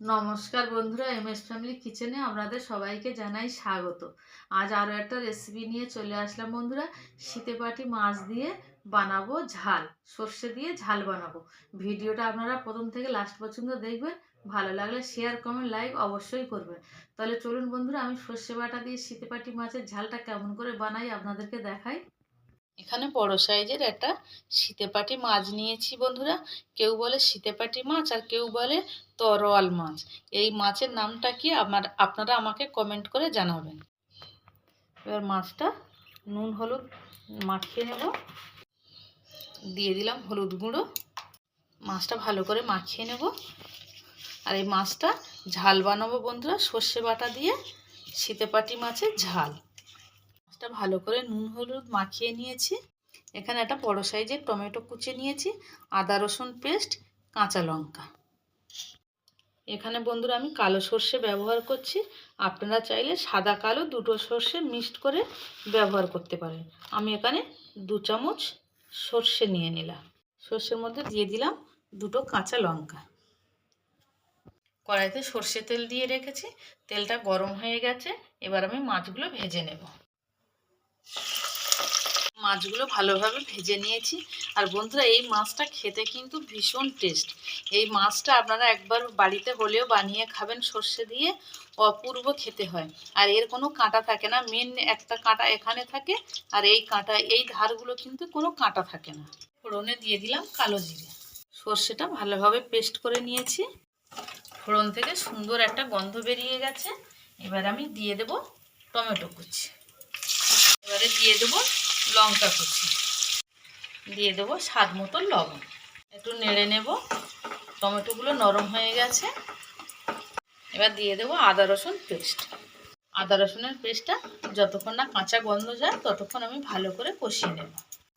নমস্কার বন্ধুরা M S family কিচেনে আপনাদের সবাইকে জানাই স্বাগত। আজ আরও একটা রেসিপি নিয়ে চলে আসলাম বন্ধুরা। শীতে পাটি মাছ দিয়ে বানাবো ঝাল, সর্ষে দিয়ে ঝাল বানাবো। ভিডিওটা আপনারা প্রথম থেকে লাস্ট পর্যন্ত দেখবেন, ভালো লাগলে শেয়ার কমেন্ট লাইক অবশ্যই করবেন। তাহলে চলুন বন্ধুরা, আমি সর্ষে বাটা দিয়ে শীতে পাটি মাছের ঝালটা কেমন করে বানাই আপনাদেরকে দেখাই। এখানে বড় সাইজের একটা শীতেপাটি মাছ নিয়েছি বন্ধুরা। কেউ বলে শীতেপাটি মাছ আর কেউ বলে তরোয়াল মাছ। এই মাছের নামটা কি আমার, আপনারা আমাকে কমেন্ট করে জানাবেন। এবার মাছটা নুন, হলুদ মাখিয়ে নেব। দিয়ে দিলাম হলুদ গুঁড়ো। মাছটা ভালো করে মাখিয়ে নেব। আর এই মাছটা ঝাল বানাবো বন্ধুরা, সর্ষে বাটা দিয়ে শীতেপাটি মাছের ঝাল। মাছটা ভালো করে নুন, হলুদ মাখিয়ে নিয়েছি। এখানে একটা বড় সাইজের টমেটো কুচে নিয়েছি, আদা, রসুন পেস্ট, কাঁচা লঙ্কা। এখানে বন্ধুরা আমি কালো সর্ষে ব্যবহার করছি। আপনারা চাইলে সাদা, কালো দুটো সর্ষে মিক্সড করে ব্যবহার করতে পারেন। আমি এখানে দু চামচ সর্ষে নিয়ে নিলাম। সর্ষের মধ্যে দিয়ে দিলাম দুটো কাঁচা লঙ্কা। কড়াইতে সর্ষে তেল দিয়ে রেখেছি। তেলটা গরম হয়ে গেছে। এবার আমি মাছগুলো ভেজে নেব। মাছগুলো ভালোভাবে ভেজে নিয়েছি। আর বন্ধুরা, এই মাছটা খেতে কিন্তু ভীষণ টেস্ট এই মাছটা আপনারা একবার বাড়িতে হলেও বানিয়ে খাবেন সর্ষে দিয়ে, অপূর্ব খেতে হয়। আর এর কোনো কাঁটা থাকে না। মেন একটা কাঁটা এখানে থাকে, আর এই কাঁটা, এই ধারগুলো কিন্তু কোনো কাঁটা থাকে না। ফোড়নে দিয়ে দিলাম কালো জিরে। সর্ষেটা ভালোভাবে পেস্ট করে নিয়েছি। ফোড়ন থেকে সুন্দর একটা গন্ধ বেরিয়ে গেছে। এবার আমি দিয়ে দেব টমেটো কুচি। এবারে দিয়ে দেবো লঙ্কা কুচি। দিয়ে দেবো স্বাদ মতো লবণ। একটু নেড়ে নেব। টমেটোগুলো নরম হয়ে গেছে। এবার দিয়ে দেবো আদা রসুন পেস্ট। আদা রসুনের পেস্টটা যতক্ষণ না কাঁচা গন্ধ যায়, ততক্ষণ আমি ভালো করে কষিয়ে নেব।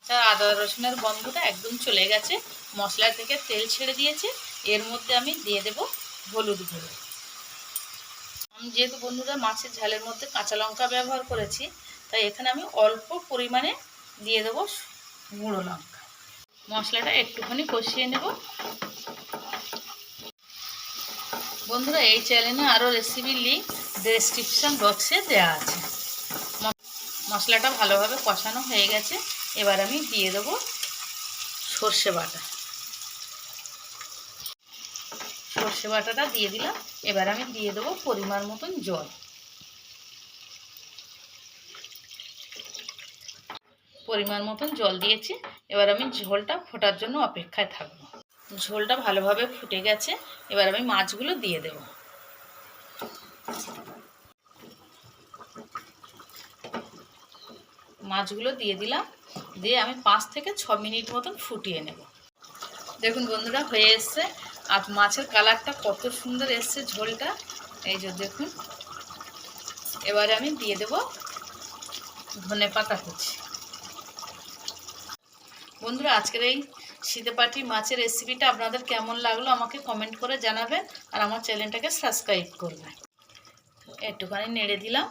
তার আদা রসুনের গন্ধটা একদম চলে গেছে। মশলা থেকে তেল ছেড়ে দিয়েছে। এর মধ্যে আমি দিয়ে দেব হলুদ গুঁড়ো। আমি যেহেতু বন্ধুরা মাছের ঝালের মধ্যে কাঁচা লঙ্কা ব্যবহার করেছি তাই এখানে আমি অল্প পরিমাণে দিয়ে দেবো গুঁড়ো লঙ্কা। মশলাটা একটুখানি কষিয়ে নেব। বন্ধুরা, এই চ্যানেলে আরও রেসিপি লিঙ্ক ডেসক্রিপশান বক্সে দেওয়া আছে। মশলাটা ভালোভাবে কষানো হয়ে গেছে। এবার আমি দিয়ে দেবো সর্ষে বাটা। সর্ষে বাটাটা দিয়ে দিলাম। এবার আমি দিয়ে দেবো পরিমাণ মতন জল। পরিমাণ মতন জল দিয়েছি। এবার আমি ঝোলটা ফোটার জন্য অপেক্ষায় থাকব। ঝোলটা ভালোভাবে ফুটে গেছে। এবার আমি মাছগুলো দিয়ে দেব। মাছগুলো দিয়ে দিলাম। দিয়ে আমি পাঁচ থেকে ছ মিনিট মতন ফুটিয়ে নেব। দেখুন বন্ধুরা, হয়ে এসছে। আর মাছের কালারটা কত সুন্দর এসছে ঝোলটা। এই যে দেখুন। এবারে আমি দিয়ে দেব ধনে পাতা কুচি। বন্ধুরা, আজকের এই শীতেপাটি মাছের রেসিপিটা আপনাদের কেমন লাগল আমাকে কমেন্ট করে জানাবেন আর আমার চ্যানেলটাকে সাবস্ক্রাইব করবে একটুখানি নেড়ে দিলাম।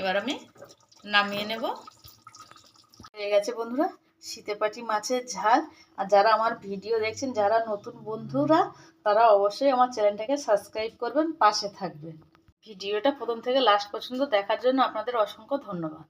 এবার আমি নামিয়ে নেব। হয়ে গেছে বন্ধুরা শীতেপাটি মাছের ঝাল। আর যারা আমার ভিডিও দেখছেন, যারা নতুন বন্ধুরা, তারা অবশ্যই আমার চ্যানেলটাকে সাবস্ক্রাইব করবেন, পাশে থাকবেন। ভিডিওটা প্রথম থেকে লাস্ট পর্যন্ত দেখার জন্য আপনাদের অসংখ্য ধন্যবাদ।